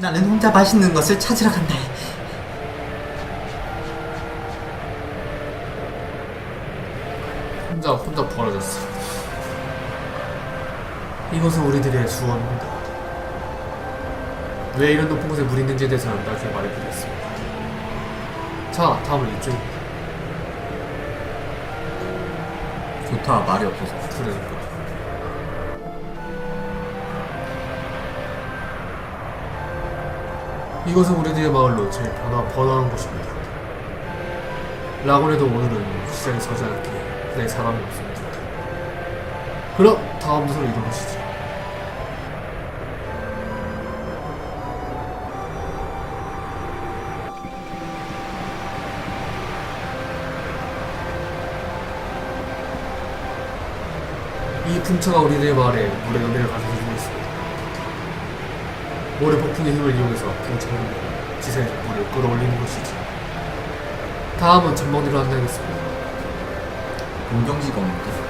나는 혼자 맛있는 것을 찾으러 간다. 혼자 혼자 벌어졌어. 이것은 우리들의 주원입니다. 왜 이런 높은 곳에 물이 있는지에 대해서는 나중에 말해드리겠습니다. 자, 다음은 이쪽입니다. 좋다 말이 없어서. 그러니까. 이것은 우리들의 마을로 제일 변화, 번화한 곳입니다. 라고 해도 오늘은 시장에 서지 않기에 그다지 사람이 없습니다. 그럼 다음 부서로 이동하시죠. 이 풍차가 우리들의 마을에 물의 연대를 가져주고 있습니다. 모래 폭풍의 힘을 이용해서 풍차를 지세에서 물을 끌어올리는 것이지. 다음은 전망대로 안내하겠습니다. 공경지가 없는데.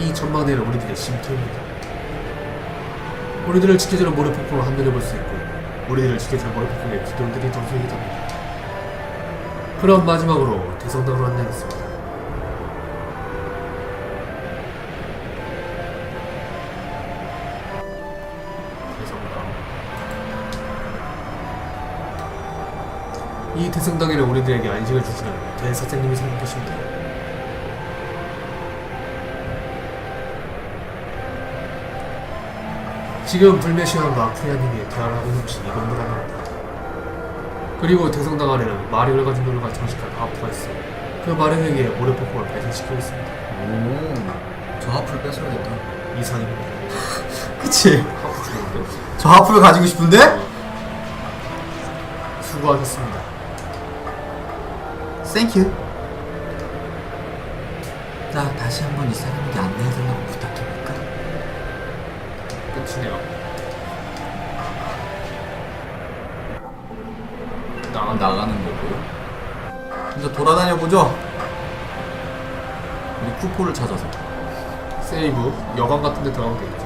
이 전망대는 우리들의 쉼터입니다. 우리들을 지켜주는 모래 폭풍을 한눈에 볼 수 있고, 우리들을 지켜주는 모래 폭풍의 기둥들이 덩성이 답니다. 그럼 마지막으로 대성당으로 안내하겠습니다. 대성당. 이 대성당에는 우리들에게 안식을 주시는 대사장님이 살고 계십니다. 지금 불매시왕과 프리아님이 대화를 하고 있는 곳이 이 건물 안입니다. 그리고 대성당 안에는 마력을 가진 노르가 장식한 하프가 있어 그 마력에게 모래폭풍을 발생시키고 있습니다. 오. 저 하프를 뺏어야겠다. 이상입니다. 그치. 하프? 저 하프를 가지고 싶은데? 수고하셨습니다. 땡큐. 나 다시 한번 이 사람에게 안내해달라고 부탁해볼까? 끝이네요. 나가는 거고. 이제 돌아다녀 보죠. 우리 쿠포를 찾아서. 세이브 여관 같은 데 들어가면 되겠죠.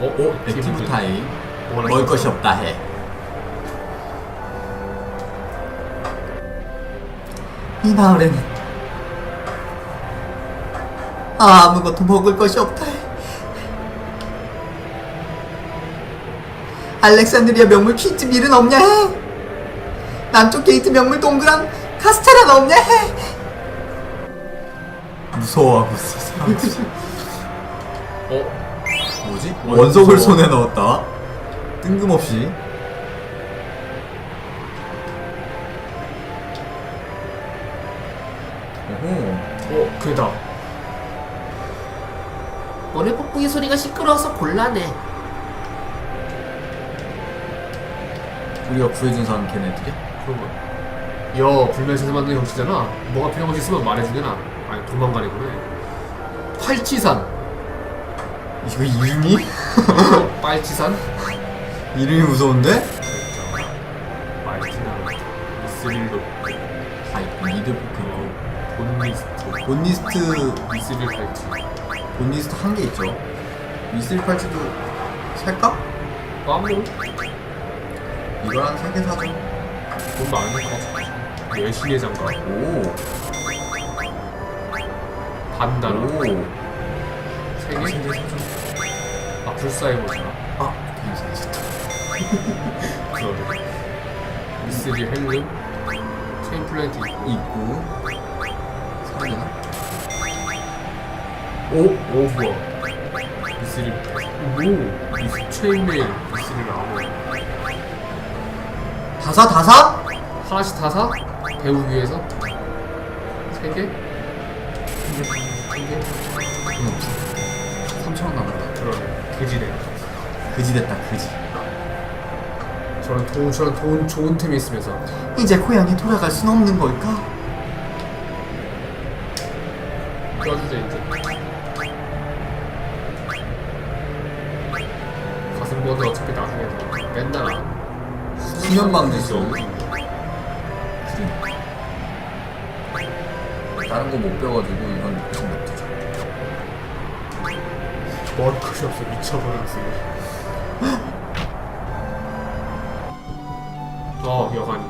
어? 어? 액티브 타임. 먹을? 것이 없다 해. 이 마을에는 아무것도 먹을 것이 없다 해. 알렉산드리아 명물 퀴즈 밀은 없냐 해. 남쪽 게이트 명물 동그란 카스테라는 없냐 해. 무서워하고 있어 사람들이. 어? 뭐지? 원- 원석을 무서워. 손에 넣었다. 뜬금없이. 오호. 어? 그다. 모래 폭풍의 소리가 시끄러워서 곤란해. 우리가 구해준 사람 걔네들이? 그런 거야. 여 불면에서 만든 형씨잖아. 뭐가 필요한 것이 있으면 말해주게나. 아니 도망가려고네. 팔치산. 이거 이름이? 빨치산? 이름이 무서운데? 말티나 미스릴로 아이 미드 포크 본미스트 본니스트 미스릴 팔치 본니스트 한 개 있죠 미스릴 팔찌도 살까? 까먹 이걸 한세개 사줘. 돈 많으니까 여신의 장갑 오. 반다라 오. 세개? 세개 사줘. 아 불사해보자. 아 괜찮아 좋다 그러네. 미스릴 헬름 체인 플랜트 있고. 있고. 되나? 오? 오 뭐야? 미스릴 오 미스 체인메일 미스릴 아무 다사 다사? 하나씩 다 사? 배우기 위해서? 세 개? 세 개? 돈 없어 3천원 남았다 그러네 그지네 그지 됐다 그지 저런 돈, 저런 돈 좋은 템이 있으면서 이제 고향에 돌아갈 순 없는 걸까? 미니언 막내죠. 다른 거 못 배워가지고 이건 엄청 못하죠. 머리 컷이 없어 미쳐버렸어. 어 여관인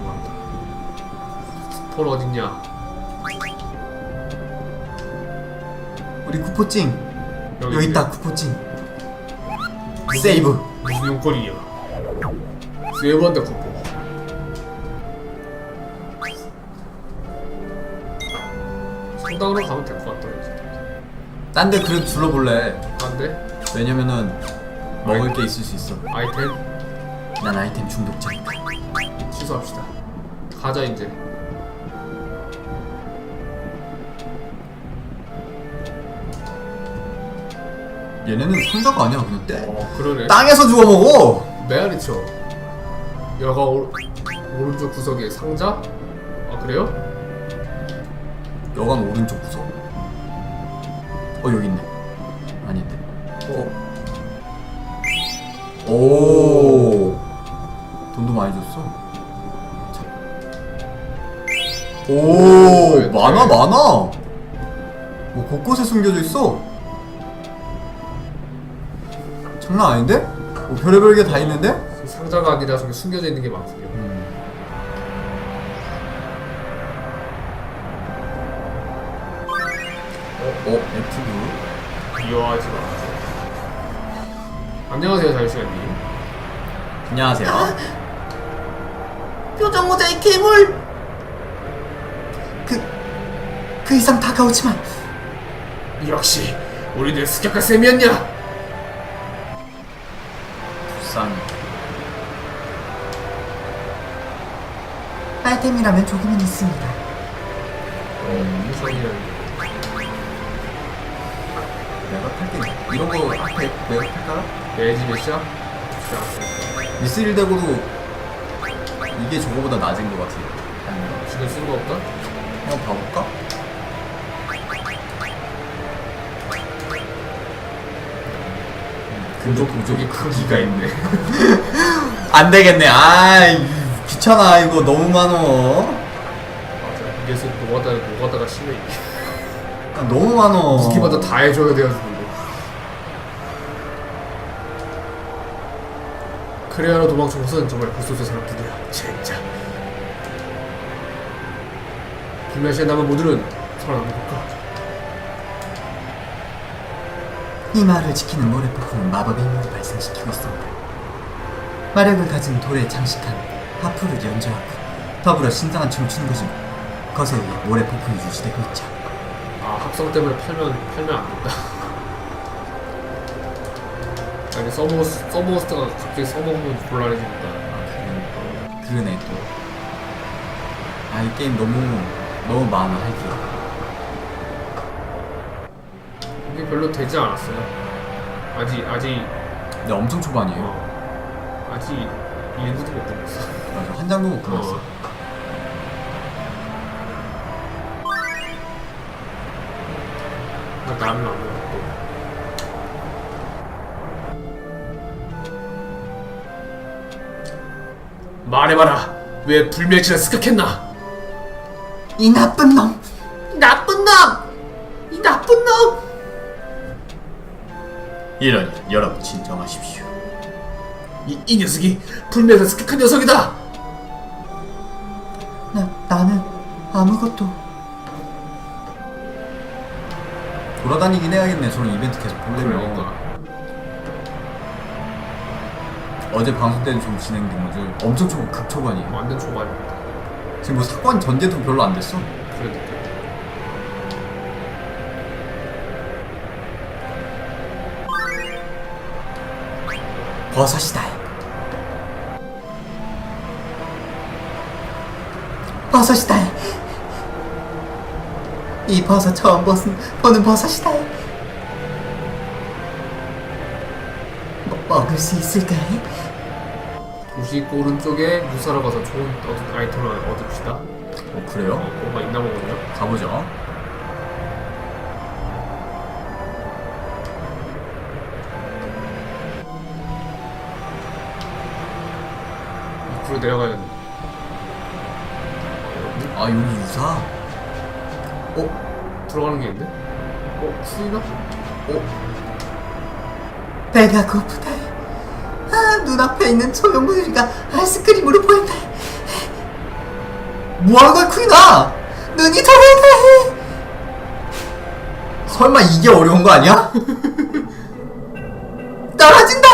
것폴 어딨냐? 우리 쿠포찡 여기, 여기 있다 쿠포찡. 세이브. 무슨 용건이냐? 세이브한테 거. 고. 성당으로 가면 될 것 같다 이제. 딴데 그래도 둘러볼래 안 돼? 왜냐면은 먹을 게 있을 수 있어 아이템 난 아이템 중독자니까 취소합시다. 가자 이제. 얘네는 상자가 아니야 그냥 때 어 그러네. 땅에서 주워 먹어 메아리쳐. 여가 오, 오른쪽 구석에 상자? 아 그래요? 여관 오른쪽 구석 어 여기 있네 아닌데 어? 오 돈도 많이 줬어 자. 오 왜, 많아 왜? 많아 뭐 곳곳에 숨겨져 있어 장난 아닌데? 뭐 별의별 게 다 있는데? 상자가 아니라 저기 숨겨져 있는 게 많군요. 이어하지 마. 안녕하세요 자유시간님. 안녕하세요 표정 모자의 괴물! 그... 그 이상 다가오지 마 역시 우리들 습격할 셈이었냐? 불쌍해 아이템이라면 조금은 있습니다 어, 무선이라는 내가 탈게 이런 거 앞에 내가 탈까라? 내 집에 시작? 미스릴 덱으로 이게 저거보다 낮은 것 같아 아닌가? 지금 쓸거 없다? 한번 봐볼까? 근접 저기 크기가 있네. 안 되겠네 아이 귀찮아 이거 너무 많어 맞아. 이게 노가다 노가다가 심해. 이게. 아, 너무 많어 무기마다 다 해줘야 돼가지고. 크레아로 도망친 것은 정말 불쏘서 사람뿐이야. 진짜. 불멸시에 남은 모두는 살아남는 걸까? 이 마을을 지키는 모래폭풍은 마법의 힘을 발생시키고 있습니다. 마력을 가진 돌에 장식한 하프를 연주하고 더불어 신성한 춤을 추는 것이고 것에 의해 모래폭풍이 유지되고 있죠. 아 합성 때문에 팔면 팔면 안 된다. 아니 서머스 서머스트가 갑자기 써먹으면 곤란해지니까. 그러네 또. 아 이 게임 너무 너무 많아 할 게. 이게 별로 되지 않았어요. 아직 아직 근데 엄청 초반이에요. 어, 아직 일부도 못 끝냈어. 맞아 한 장도 못 끝났어. 어. 나는 안 먹었고. 말해봐라. 왜 불멸치를 습격했나? 이 나쁜 놈. 나쁜 놈! 이 나쁜 놈! 이런 여러분 진정하십시오. 이, 이 녀석이 불멸을 습격한 녀석이다. 나 나는 아무것도. 돌아다니긴 해야겠네. 저런 이벤트 계속 보려면. 그러니까. 어제 방송 때는 좀 진행된 거죠. 엄청 초 극초반이에요. 완전 초반입니다. 지금 뭐 사건 전개도 별로 안 됐어. 그래도 버섯이다. 버섯이다. 이 버섯 처음 벗은, 보는 버섯이다. 먹, 먹을 수 있을까? 도시 오른쪽에 무사로 가서 좋은 어, 아이템을 얻읍시다. 어 그래요? 어, 뭐가 있나 보군요. 가보죠. 앞으로 내려가야 돼. 아 여기 유사. 어? 들어가는 게 있네? 어? 수이나? 배가 고프다. 아, 눈앞에 있는 조형물이가 아이스크림으로 보인다. 뭐하는 거야, 퀸아? 눈이 더러운다. 설마 이게 어려운 거 아니야? 떨어진다.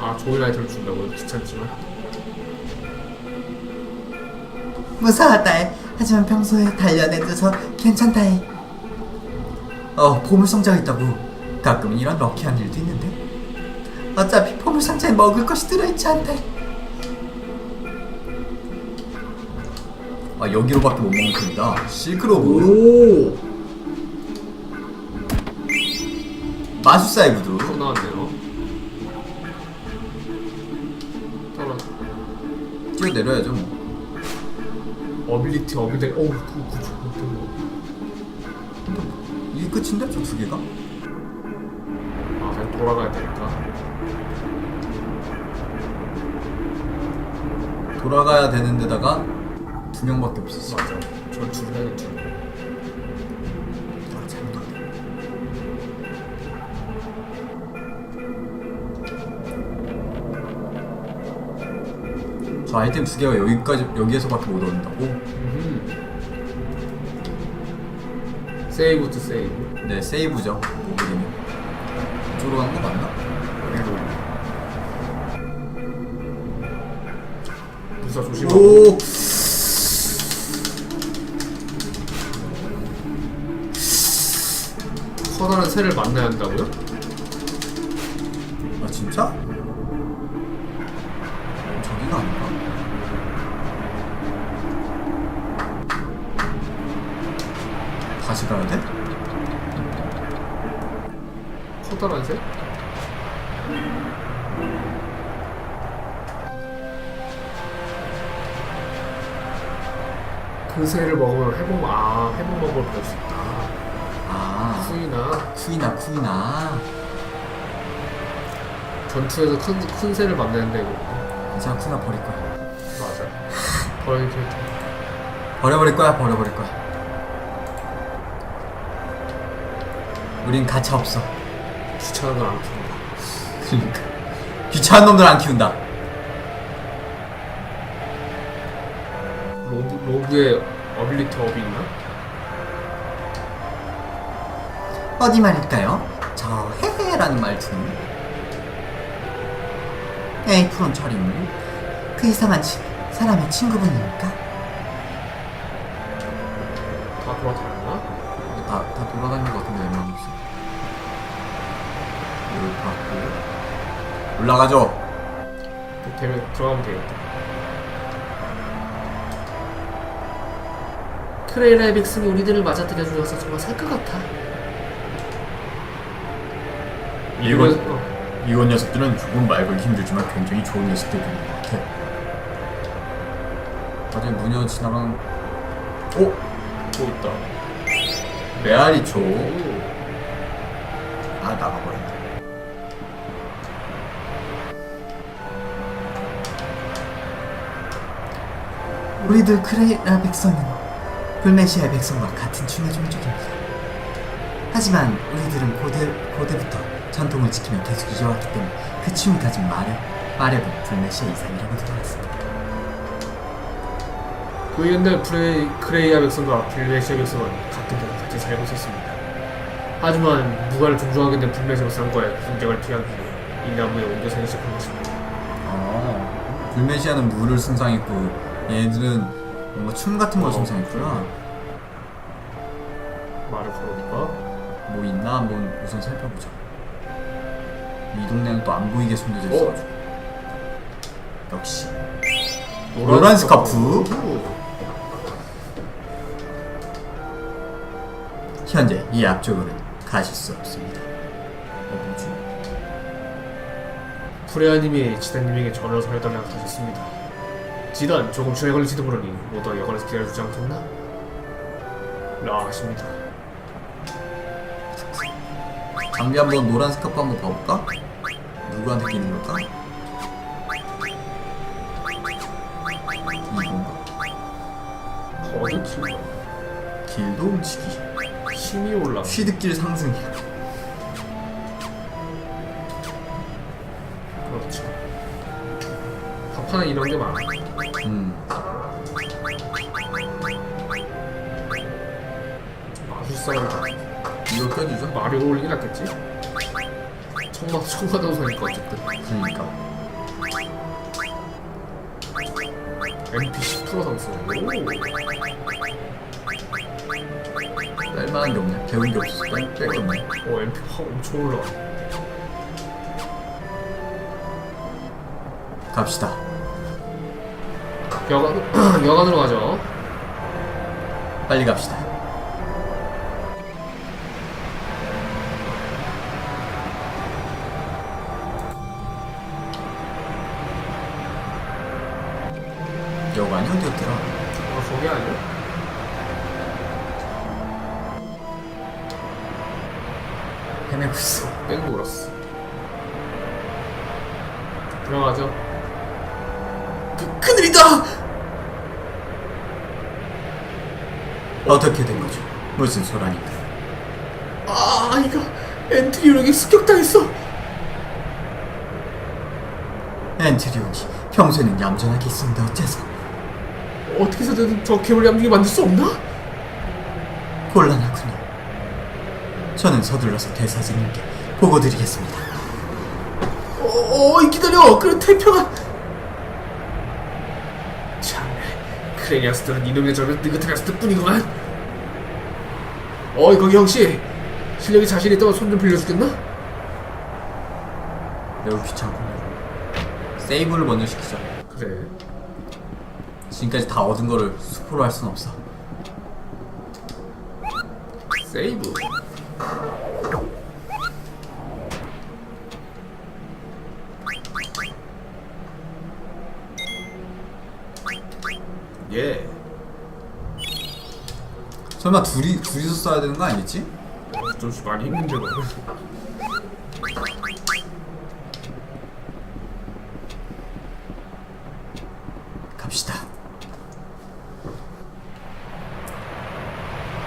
아 조이 라이트를 준다고요? 귀찮지만 무사하다. 하지만 평소에 단련해둬서 괜찮다. 어, 보물상자가 있다고. 가끔은 이런 럭키한 일도 있는데. 어차피 보물상자에 먹을 것이 들어있지 않다. 아, 여기로밖에 못 먹는 편이다. 실크로브. 오! 마술사의 구두. 또 나왔네요 떨어 뛰어내려야죠, 뭐. 어빌리티 어빌리 어우 그 구조 이게 끝인데? 저 두 개가? 아 그냥 돌아가야 되니까 돌아가야 되는 데다가 두 명밖에 없었어. 맞아 전투를 해야겠죠 저 아이템 두 개가 여기까지 여기에서밖에 못 얻는다고? 세이브 투 세이브 네 세이브죠 모르겠네 이쪽으로 가는 거 맞나? 무사 조심하고 오 커다란 새를 만나야 한다고요? 아 진짜? 아닌가? 다시 가야 돼? 커다란 새? 그 새를 먹으면 회복 아 회복 방법을 배울 수 있다 아 수이나 쿠이나 쿠이나 전투에서 큰, 큰 새를 만나는데 이거 이제 쿠나 버릴 거야. 맞아 버릴 게 버려버릴 거야 버려버릴 거야. 우린 가차 없어. 귀찮은 걸안 키운다. 그러니까. 귀찮은 놈들 안 키운다. 로브, 로브의 어빌리티 업이 있나? 어디 말일까요? 저 헤헤라는 말투는 에이 푸른 철인물 그 이상한 치, 사람의 친구분입니까? 다 돌아다녔나? 다, 다 돌아다니는 것 같은데 웬만하면 없어 여기 받고. 올라가죠! 되면 들어가면 되겠다. 크레이라의 백승이 우리들을 맞아들여 주어서 정말 살 것 같아. 이건- 어, 이건 녀석들은 조금 말 걸기 힘들지만 굉장히 좋은 녀석들인 것 같아 어제 무녀 지나간 오! 또 있다 메아리초 오. 아 나가버렸네 우리들 크레이라 백성은 불메시아 백성과 같은 춤의 종족입니다. 하지만 우리들은 고대, 고대부터 전통을 지키며 계속 이어왔기 때문에 그 춤이 가진 마력, 마력은 불메시아 이상이라고 들어왔습니다. 그 옛날 프레이, 크레이아 백성과 불메시아 백성은 같은 곳에 같이 살고 있었습니다. 하지만 무관을 존중하게 된 불메시아 백성과의 분쟁을 피하기 위해 이 나무에 옮겨 시작한 것입니다. 어, 불메시아는 물을 숭상했고 얘네들은 뭔가 춤 같은 걸 어, 숭상했구나. 말을 걸어볼까? 뭐 있나 한번 우선 살펴보자. 이 동네는 또 안 보이게 숨겨져 있어가지고. 역시. 노란 스카프. 현재 이 앞쪽으로는 가실 수 없습니다. 어, 뭐지? 프레아님이 지단님에게 전화를 살려달라고 하셨습니다. 지단 조금 시간이 걸릴지도 모르니 모두 여관에서 기다려주지 않겠나? 라 하십니다. 장비 한번 노란 스카프 한번 봐볼까? 누구한테 끼는 걸까? 이건가? 킬러. 딜도 움직이. 힘이 올라. 취득길 상승이야. 그렇죠. 파파는 이런 게 많아. 음. 마술사를 이거 껴주죠? 마리오 올리긴 낫겠지? 청마 청마동선이니까 어쨌든 그러니까. MP 10% 상승. 오. 뺄만한 게 없네. 배운 게 없어. 뺄, 뺄게 없네. 오 MP 확 엄청 올라. 갑시다. 여관 여관으로 가죠. 빨리 갑시다. 헤매고 있어. 뺑 돌았어. 들어가죠. 그, 큰일이다! 어떻게 된 거죠? 무슨 소란인가? 아, 아이가 엔트리온에게 습격당했어. 엔트리온이 평소에는 얌전하게 있었는데 어째서 어떻게 해서든 저 괴물 얌중에 만들 수 없나? 곤란하군요. 저는 서둘러서 대사장님께 보고 드리겠습니다. 어, 어이 기다려. 그래 태평아. 참, 크레니아스들은 이놈의 저를 느긋하게 했을 뿐이구만. 어이 거기 형씨, 실력이 자신 있다면 손 좀 빌려주겠나? 매우 귀찮군요. 세이브를 먼저 시키자. 그래. 지금까지 다 얻은 거를 수포로 할 순 없어. 세이브. 예. 설마 둘이 둘이서 써야 되는 거 아니겠지? 좀 많이 힘든데 너. 갑시다.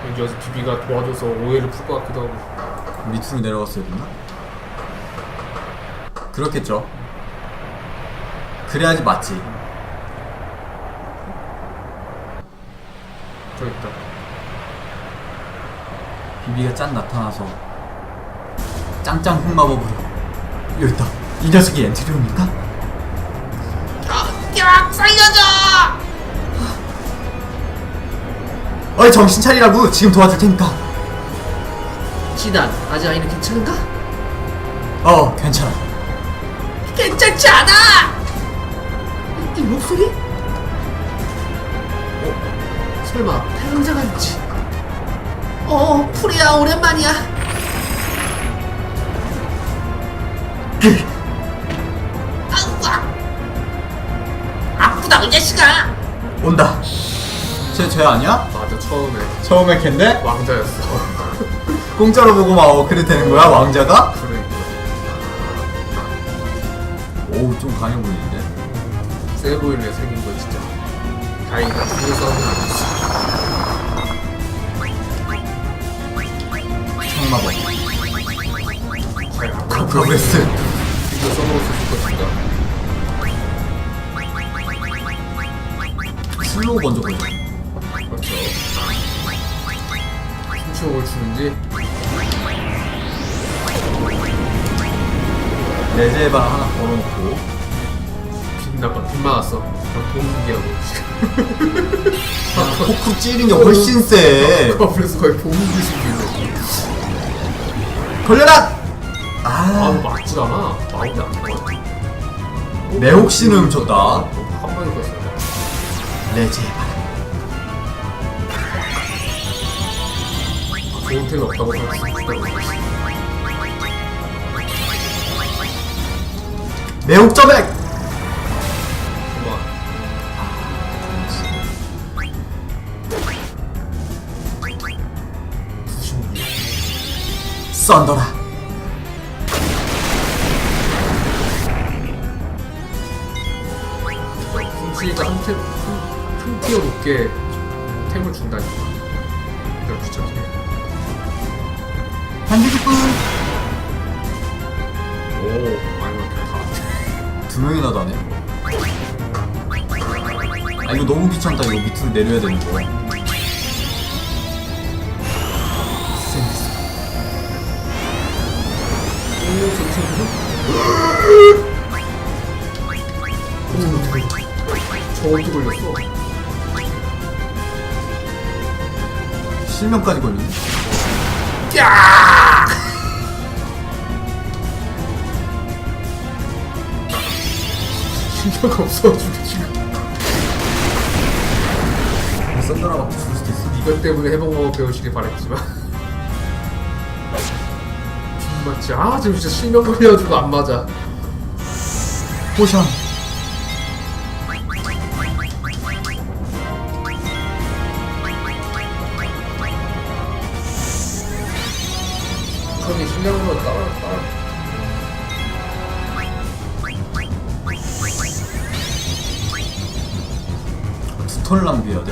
왠지 어서 비비가 도와줘서 오해를 풀 것 같기도 하고. 밑으로 내려갔어야 됐나? 그렇겠죠. 그래야지 맞지. 저 있다. 비비가 짠 나타나서 짱짱 흑마법으로 여기 있다. 이 녀석이 엔트리옵니까? 야, 살려줘. 어이 정신 차리라고 지금 도와줄 테니까. 지난 아직 아이는 괜찮은가? 어 괜찮아. 괜찮지 않아. 이 목소리? 어, 설마 태양자가 있지? 어, 풀이야 오랜만이야. 아우야. 아프다 이 자식아. 온다. 쟤쟤 아니야? 맞아 처음에 처음에 걘데 왕자였어. 공짜로 보고 막 어, 그래 되는 거야 왕자가? 그러니까 오우 좀 강해 보이는데. 세보일에 생긴 거 진짜. 다행이다. 싸움은 아니었어. 마법. 과연 그 프로그레스. 이거 써먹었을 것인가? 슬로우 먼저 보자. 그렇죠. 힘치욕을 주는지 레제바 하나 걸어놓고 빛나봐 빛. 그냥 봉기하고 콕콕 찌르는 게 훨씬 세. 그래서 거의 봉기 수준이네. 걸려라. 아, 아뭐 맞지도 않아. 마운드 안 나와. 내 혹시는 훔쳤다. 한 번에 겼어. 레제바. 좋은 템이 없다고 생각했어. 매혹 점액. 썬더라. 훔치니까 한 템, 한, 한 티어 높게 템을 준다니까. 그냥 귀찮게. 반대기뿐 오, 아니면 그냥 다. 두 명이나 다네. 아 이거 너무 귀찮다. 이거 밑으로 내려야 되는 거. 오, 저기 저것도 걸렸어. 실명까지 걸리네. 신경 없어가지고 지금. 썬더라 맞고 죽을 수도 있어. 이것 때문에 해봉 배우시길 바랬지만. 맞지? 아, 지금 진짜 실명 걸려가지고 안 맞아. 포션. 형이 실명으로 따라 따라. 스톤 낭비해야 돼?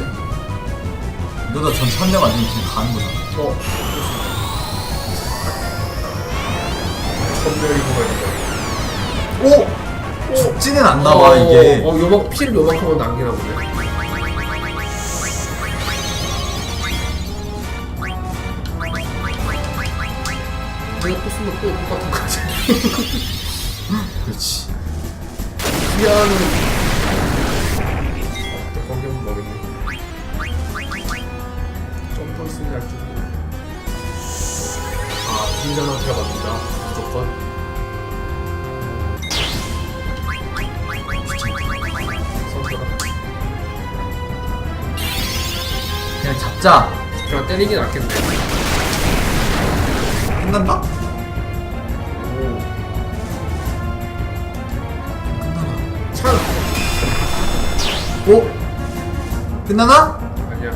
이러다 전체 한대 맞으면 그냥 가는 거잖아. 어. 천멸이 뭐가 있는 오! 죽지는 않나 봐, 이게. 어, 요만 피를 요만큼은 남기나 보네. 내가 또 쓰면 또 똑같은 거지. 그렇지. 피아는 공격 먹겠네. 점프 쓰는 할 줄. 아, 팀장한 들어갑니다. 자. 그냥 때리긴 낫겠네. 끝난다? 오. 끝나나? 찬! 오! 끝나나? 아니야.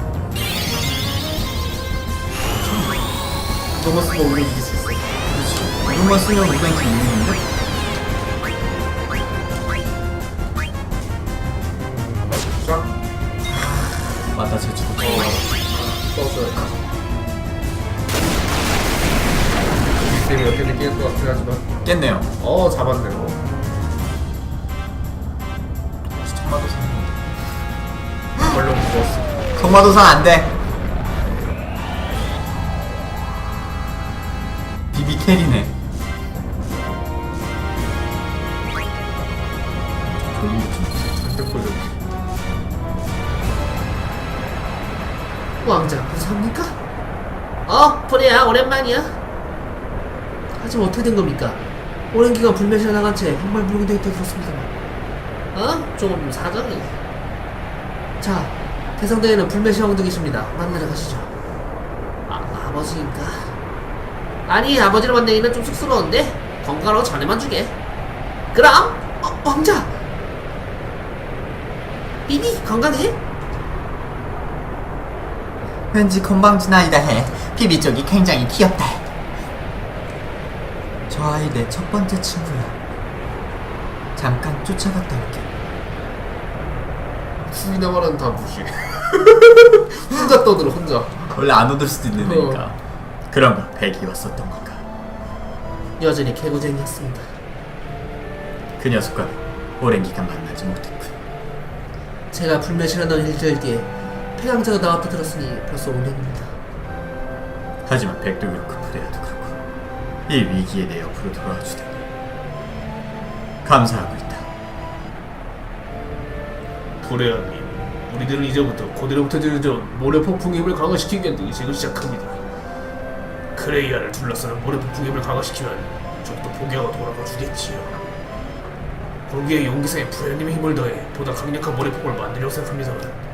너만 쓰면 우리 이길 수 있어. 이것만 쓰면 우리한테 이기는데? 쫙. 맞다, 제 죽었어. 이 때문에 어떻게 깰것 같긴 하지만. 깼네요. 어, 잡았네, 어. 청마도사. 얼른 죽었어. 청마도사 안 돼. 비비 캐리네. 왕자 무사합니까? 어, 프레야 오랜만이야. 하지만 어떻게 된 겁니까? 오랜 기간 불멸시에 나간 채 한말 물고 있다 들었습니다만. 어? 조금 사정이. 자, 대성대에는 불멸시 왕도 계십니다. 만나러 가시죠. 아, 아버지인가? 아니, 아버지를 만나기는 좀 쑥스러운데 건강하고 전에만 주게. 그럼, 어, 왕자. 비비 건강해? 왠지 건방진 아이다 해. 비비 쪽이 굉장히 귀엽다. 저 아이 내 첫 번째 친구야. 잠깐 쫓아갔다 올게. 후이나 말하는 다 무시. 혼자 떠들어, 혼자. 원래 안 얻을 수도 있는 어. 애니까. 그런 거 백이 왔었던 건가. 여전히 개구쟁이였습니다. 그 녀석과는 오랜 기간 만나지 못했군. 제가 불멸시라던 일주일 뒤에 폐강자가 나왔다 들었으니 벌써 5년입니다. 하지만 백도 그렇고 프레야도 그렇고 이 위기에 내 옆으로 돌아와 주다니 감사하고 있다. 브레아님, 우리들은 이제부터 고대로부터 들려온 모래 폭풍의 힘을 강화시키기 위한 의식을 시작합니다. 크레이아를 둘러싸는 모래 폭풍의 힘을 강화시키면 좀더 포기하고 돌아가 주겠지요. 거기에 용기사의 브레아님의 힘을 더해 보다 강력한 모래 폭풍을 만들려고 생각합니다.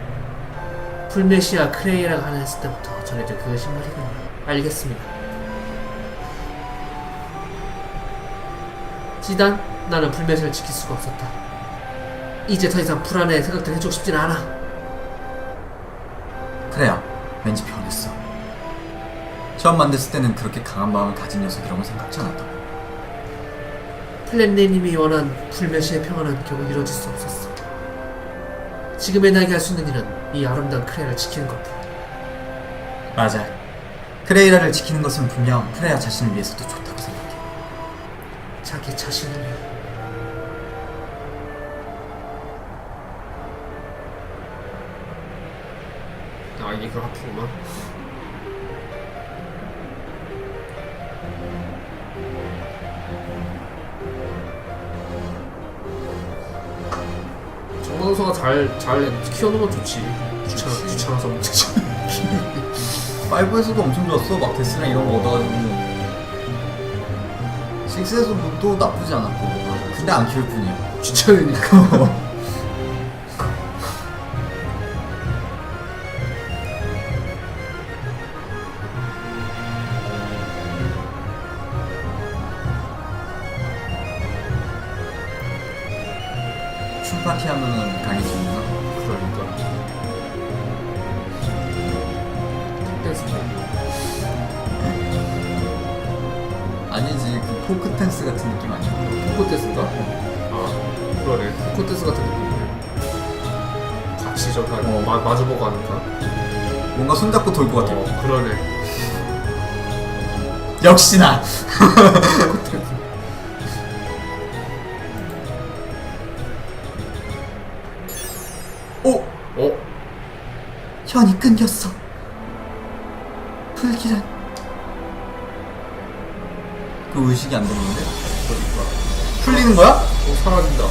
불메시아 크레이라가 하나 했을 때부터 전해져 그것이 말이군요. 알겠습니다. 지단, 나는 불메시아를 지킬 수가 없었다. 이제 더 이상 불안해 생각들 해주고 싶진 않아. 프레야, 왠지 변했어. 처음 만났을 때는 그렇게 강한 마음을 가진 녀석이라고 생각지 않았다. 플랜네님이 원한 불메시의 평화는 결국 이루어질 수 없었어. 지금의 나에게 할 수 있는 일은 이 아름다운 크레이를 지키는 것뿐. 맞아. 크레이라를 지키는 것은 분명 프레야 자신을 위해서도 좋다고 생각해. 자기 자신을 위해. 아 이게 그 하프구만 잘, 잘 키워놓으면 좋지 귀찮아. 귀찮아서 문제지 5에서도 엄청 좋았어. 막 데스랑 이런 거 얻어가지고. 6에서도 또 나쁘지 않았고. 근데 안 키울 뿐이야. 귀찮으니까 역시나! 오! 어? 현이 끊겼어. 불길한. 그 의식이 안 됐는데? 그러니까 풀리는 거야? 어 사라진다